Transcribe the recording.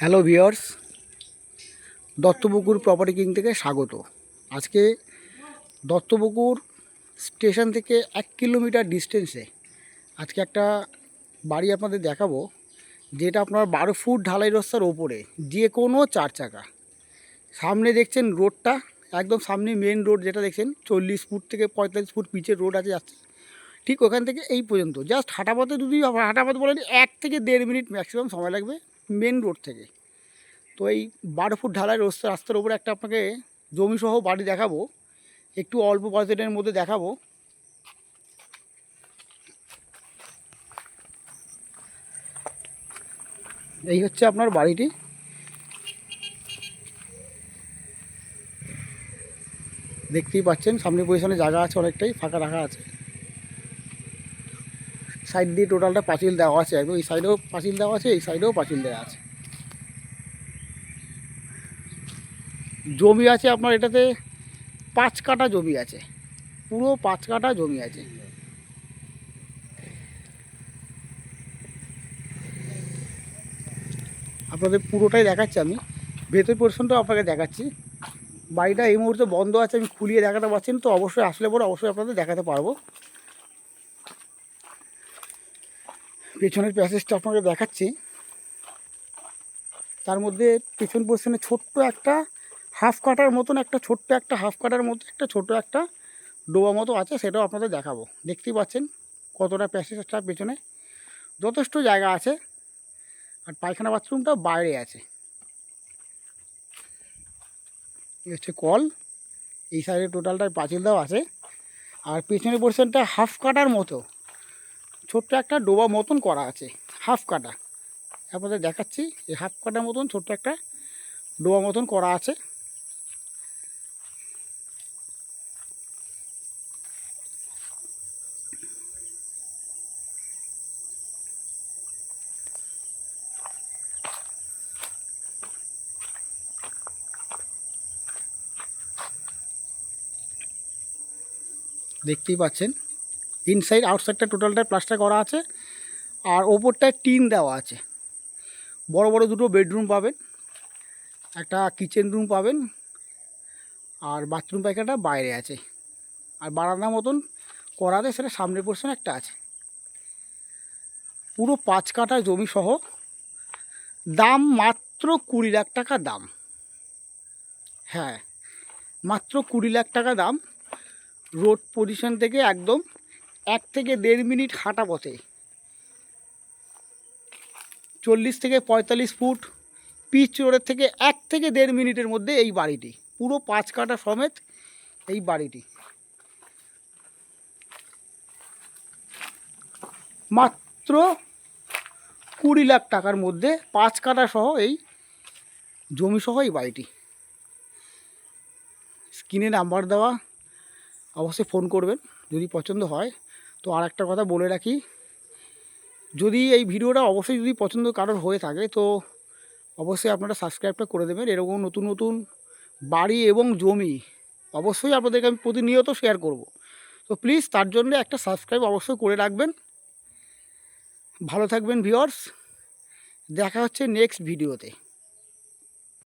Hello viewers Duttapukur property king থেকে স্বাগত। আজকে দত্তপুকুর স্টেশন থেকে এক কিলোমিটার ডিস্টেন্সে আজকে একটা বাড়ি আপনাদের দেখাবো, যেটা আপনার বারো ফুট ঢালাই রাস্তার ওপরে, যে কোনো চার চাকা। সামনে দেখছেন রোডটা, একদম সামনে মেন রোড যেটা দেখছেন, চল্লিশ ফুট থেকে পঁয়তাল্লিশ ফুট পিচের রোড আছে যাচ্ছে। ঠিক ওখান থেকে এই পর্যন্ত জাস্ট হাঁটাপথে যদি হাঁটাপথ বলেন, এক থেকে দেড় মিনিট ম্যাক্সিমাম সময় লাগবে। মেন রোড থেকে। তো এই বারো ফুট ঢালাই রাস্তা, রাস্তার উপরে একটা আপনাকে জমিসহ বাড়ি দেখাবো। একটু অল্প বাজেটের মধ্যে দেখাবো। এই হচ্ছে আপনার বাড়িটি। দেখতেই পাচ্ছেন, সামনে পজিশনে জায়গা আছে, অনেকটাই ফাঁকা রাখা আছে। সাইড দিয়ে টোটালটা পাঁচিল দেওয়া আছে। একদম এই সাইডেও পাঁচিল দেওয়া আছে, এই সাইডেও পাঁচিল দেওয়া আছে। জমি আছে আপনার এটাতে, পাঁচ কাটা জমি আছে। পুরো পাঁচ কাটা জমি আছে। আপনাদের পুরোটাই দেখাচ্ছি আমি। ভেতর পোর্শনটাও আপনাকে দেখাচ্ছি। বাড়িটা এই মুহূর্তে বন্ধ আছে, আমি খুলিয়ে দেখাতে পারছি তো অবশ্যই আসলে পরে অবশ্যই আপনাদের দেখাতে পারব। পেছনের প্যাসেজটা আপনাকে দেখাচ্ছি। তার মধ্যে পেছন পোর্শনে ছোট্ট একটা হাফ কাটার মতন একটা ছোট্ট একটা হাফ কাটার মতো একটা ছোট একটা ডোবা মতো আছে, সেটাও আপনাদের দেখাবো। দেখতেই পাচ্ছেন কতটা প্যাসেজটা পেছনে। যথেষ্ট জায়গা আছে, আর পায়খানা বাথরুমটা বাইরে আছে। হচ্ছে কল, এই সাইডে টোটালটায় পাঁচিল দেওয়া আছে। আর পেছনের পোর্শনটা হাফ কাটার মতো। ছোট্ট একটা ডোবা মতন করা আছে, হাফ কাটা। আপনাদের দেখাচ্ছি, এই হাফ কাটার মতন ছোট্ট একটা ডোবা মতন করা আছে। দেখতেই পাচ্ছেন ইনসাইড আউটসাইডটা টোটালটা প্লাস্টার করা আছে আর ওপরটায় টিন দেওয়া আছে। বড় বড় দুটো বেডরুম পাবেন, একটা কিচেন রুম পাবেন, আর বাথরুম পায়খানাটা বাইরে আছে। আর বারান্দা মতন করা আছে সেটা সামনে পোর্শন একটা আছে। পুরো পাঁচ কাঠা জমি সহ দাম মাত্র কুড়ি লাখ টাকা দাম। হ্যাঁ মাত্র কুড়ি লাখ টাকা দাম। রোড পজিশন থেকে একদম এক থেকে দেড় মিনিট হাঁটা পথে। চল্লিশ থেকে পঁয়তাল্লিশ ফুট পিচ রোডের থেকে এক থেকে দেড় মিনিটের মধ্যে এই বাড়িটি, পুরো পাঁচ কাটা সমেত এই বাড়িটি। মাত্র কুড়ি লাখ টাকার মধ্যে পাঁচ কাটা সহ এই জমি সহ এই বাড়িটি। স্ক্রিনে নাম্বার দেওয়া, অবশ্যই ফোন করবেন, যদি পছন্দ হয়। তো আর একটা কথা বলে রাখি, যদি এই ভিডিওটা অবশ্যই যদি পছন্দ কারোর হয়ে থাকে, তো অবশ্যই আপনারা সাবস্ক্রাইবটা করে দেবেন। এরকম নতুন নতুন বাড়ি এবং জমি অবশ্যই আপনাদেরকে আমি প্রতিনিয়ত শেয়ার করব। তো প্লিজ তার জন্য একটা সাবস্ক্রাইব অবশ্যই করে রাখবেন। ভালো থাকবেন ভিওর্স দেখা হচ্ছে নেক্সট ভিডিওতে